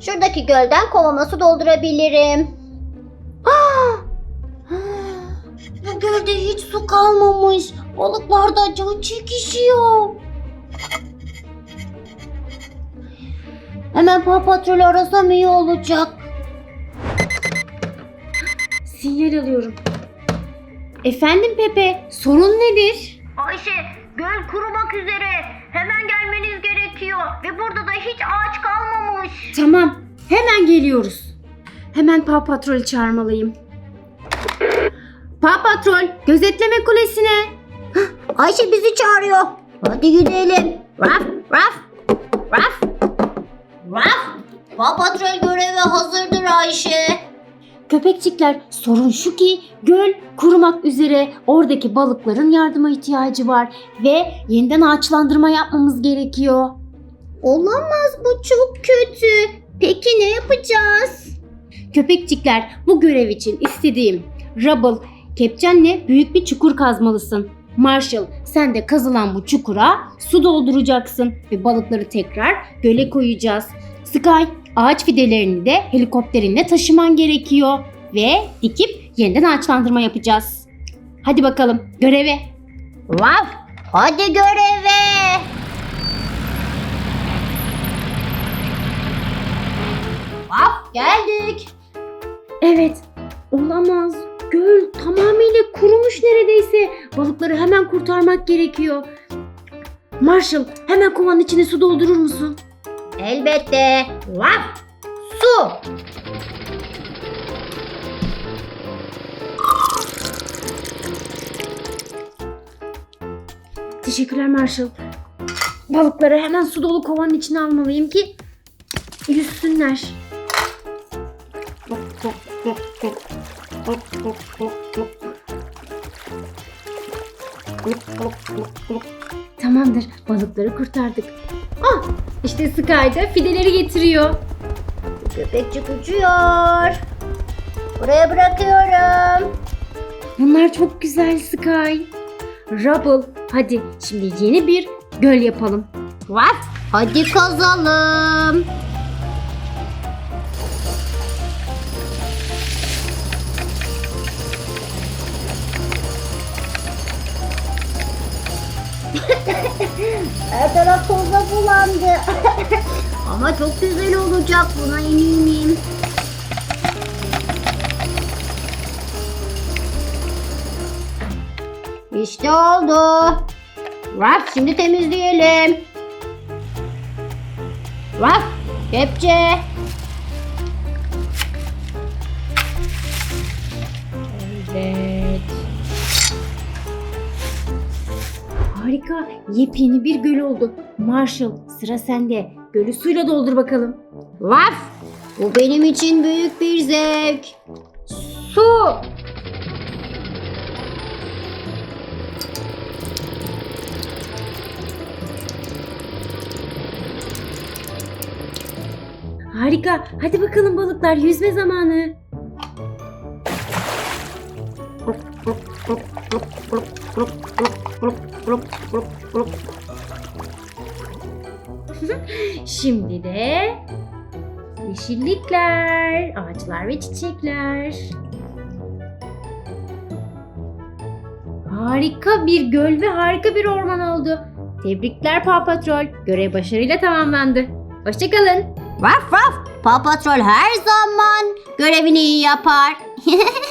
Şuradaki gölden kovama su doldurabilirim. Aa! Bu gölde hiç su kalmamış. Balıklar da can çekişiyor. Hemen Paw Patrol'ü arasam iyi olacak. Sinyal alıyorum. Efendim Pepe, sorun nedir? Ayşe, göl kurumak üzere. Hemen gelmeniz gerekiyor. Ve burada da hiç ağaç kalmamış. Tamam, hemen geliyoruz. Hemen Paw Patrol'ü çağırmalıyım. Paw Patrol, gözetleme kulesine. Ayşe bizi çağırıyor. Hadi gidelim. Raf, raf, raf, raf. Paw Patrol görevi hazırdır Ayşe. Köpekçikler, sorun şu ki göl kurumak üzere oradaki balıkların yardıma ihtiyacı var ve yeniden ağaçlandırma yapmamız gerekiyor. Olamaz bu çok kötü. Peki ne yapacağız? Köpekçikler, bu görev için istediğim Rubble, kepçenle büyük bir çukur kazmalısın. Marshall, sen de kazılan bu çukura su dolduracaksın ve balıkları tekrar göle koyacağız. Sky, ağaç fidelerini de helikopterinle taşıman gerekiyor ve dikip yeniden ağaçlandırma yapacağız. Hadi bakalım göreve. Raf, hadi göreve. Raf, geldik. Evet, olamaz. Göl tamamıyla kurumuş neredeyse. Balıkları hemen kurtarmak gerekiyor. Marshall, hemen kovanın içine su doldurur musun? Elbette. Raf, su. Teşekkürler Marshall. Balıkları hemen su dolu kovanın içine almalıyım ki yüzsünler. Tamamdır, balıkları kurtardık. Ah, işte Sky da fideleri getiriyor. Köpekçik uçuyor. Buraya bırakıyorum. Bunlar çok güzel Sky. Rubble, hadi şimdi yeni bir göl yapalım. Raf, hadi kazalım. Her taraf bulandı. Ama çok güzel olacak buna eminim. İşte oldu. Raf şimdi temizleyelim. Raf, kepçe. Harika, yepyeni bir göl oldu. Marshall, sıra sende. Gölü suyla doldur bakalım. Raf, bu benim için büyük bir zevk. Su. Harika, hadi bakalım balıklar, yüzme zamanı. Şimdi de yeşillikler, ağaçlar ve çiçekler. Harika bir göl ve harika bir orman oldu. Tebrikler Paw Patrol. Görev başarıyla tamamlandı. Hoşçakalın. Raf raf. Paw Patrol her zaman görevini iyi yapar.